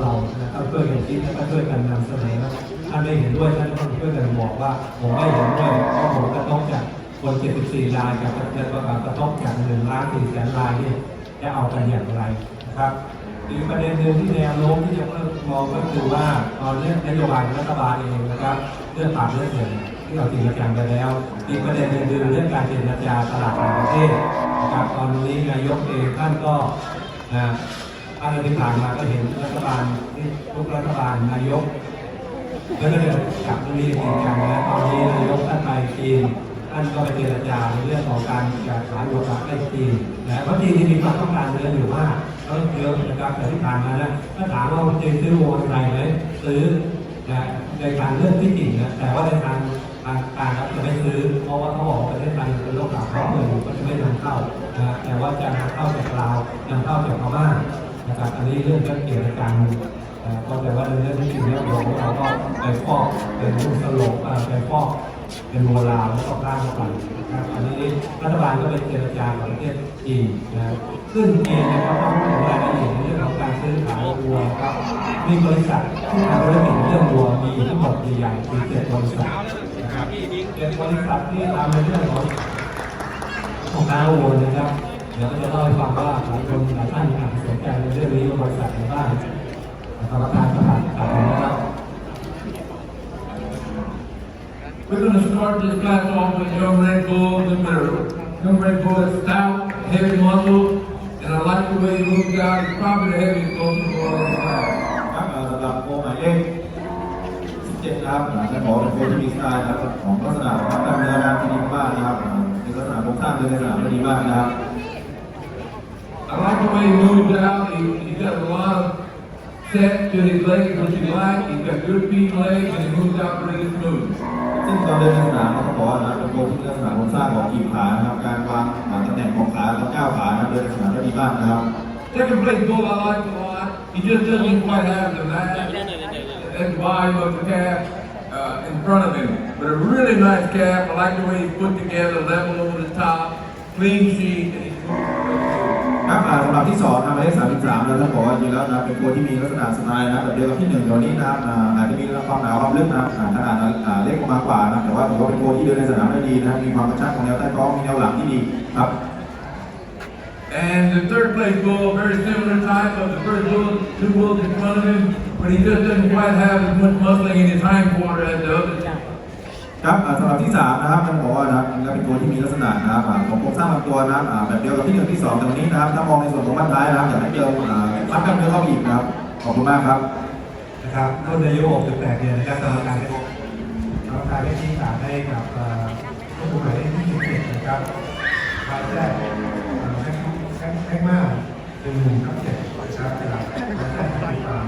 เรานะครับช่วยกันคิดแล้วก็ช่วยกันนำเสนอท่านไม่เห็นด้วยท่านก็ต้องช่วยกันบอกว่าผมไม่เห็นด้วยเพราะผมกระทบจากคน 74 รายกับกระทบจาก1ล้าน4แสนรายนี่จะเอากันอย่างไรนะครับอีกประเด็นหนึ่งที่แนวโน้มที่จะเริ่มองก็คือว่าตอนเรื่องนโยบายรัฐบาลเองนะครับเรื่องปราบเรื่องเงินที่เราจริงจังไปแล้วอีกประเด็นหนึ่งคือเรื่องการเจรจาตลาดต่างประเทศนะครับตอนนี้นายกเองท่านก็นะ อันที่ผ่านมาก็เห็นรัฐบาลทุกรัฐบาลนายกก็ได้กลับมาเรียนจริงจังแล้วตอนนี้นายกท่านไปจีนท่านก็ไปเจรจาในเรื่องของการจัดขายโยคะให้จีนนะเพราะจีนมีความต้องการเนื้ออยู่มากแล้วเยอะนะครับแต่ที่ผ่านมานะถ้าถามว่าจีนซื้อวัวอะไรไหมซื้อนะในการเลือกที่จริงนะแต่ว่าในทางทางการครับจะไม่ซื้อ เพราะว่าเขาบอกประเทศไทยเป็นโรคหลักเพราะเงินก็จะไม่นำเข้านะแต่ว่าจะนำเข้าจากลาวนำเข้าจากพม่า นะครับอันนี้เรื่องเกี่ยวกับการก็แต่ว่าเรื่องที่จริงแล้วเราเราก็ไปฟอกเป็นผู้สลบไปฟอกเป็นโบราณแล้วก็ร่างเข้าไปนะครับอันนี้รัฐบาลก็ไปเจรจากับประเทศจีนนะครับซึ่งจีนเนี่ยก็ต้องพูดถึงรายละเอียดในเรื่องของการซื้อขายวัวครับมีบริษัทที่ทำธุรกิจเรื่องวัวมีทั้งหมดใหญ่ๆคือเจ็ดบริษัทนะครับเป็นบริษัทที่ทำในเรื่องของของค้าวัวนะครับเดี๋ยวก็จะเล่าให้ฟังว่าหลายคนหลายท่านอา นี้ว่าบริษัทไหนบ้างนะครับประธานประธานกล่าวนะครับ We're going to start this class off with young Red Bull in the middle. Young Red Bull is stout, heavy muscle, and I like the way he moves out. He's probably the heaviest goalkeeper in the class. ครับเอ่อสำหรับโปรหมายเลข17นะครับอ่าจะบอกเป็นโปรที่มีสไตล์นะครับของลักษณะของกล้ามเนื้อนะครับที่ดีมากนะครับอ่ามีลักษณะโครงสร้างเดินในสนามที่ดีมากนะครับ I like the way he moves out. He, he's got a lot of set to his legs, which you like. He's got good feet and legs, and he moves out really smooth. ซึ่งตอนเดินในสนามเขาบอกว่านะเป็นโปรที่มีลักษณะโครงสร้างของกีบขานะครับการวางอ่าตำแหน่งของขาและก้าวขานะครับเดินในสนามได้ดีมากนะครับ Second place goal I like a lot. He just doesn't quite have the mass and volume of the calf uh, in front of him. But a really nice calf. I like the way he's put together, level over the top, clean sheet, and he's moving really good. ครับอ่ บาสำหรับที่สองนะหมายเลข33นะท่านบอกว่าจริงแล้วนะเป็นโปรที่มีลักษณะสไตล์นะแบบเดียวกับที่หนึ่งตัวนี้นะครับอาจจะมีความหนาความลึกนะขนาดอ่าเล็กมากว่านะแต่ว่าถือว่าเป็นโปรที่เดินในสนามได้ดีนะมีความกระชับของแนวใต้ท้องมีแนวหลังที่ดีครับ And the third place bull, very similar type of the first bull, two bulls in front of him, but he just doesn't quite have as much muscling in his hind quarter as the other ครับสำหรับที่สามนะครับท่านบอกว่านะครับเป็นตัวที่มีลักษณะนะครับของโครงสร้างลำตัวนะครับแบบเดียวกับที่หนึ่งที่สองตรงนี้นะครับถ้ามองในส่วนของบ้านท้ายนะครับอยากให้เติมอ่าพัดกล้ามเนื้อเข้าอีกนะครับขอบคุณมากครับนะครับรุ่นอายุ68เดือนนะครับกรรมการได้กรรมการได้ชี้ขาดให้กับเอ่อผู้หมายเลขที่17นะครับรายแรกเอ่อแม็กแม็กม็กเป็นหนึ่งครับเจ็ดนะครับจากรายแรกที่ติดตาม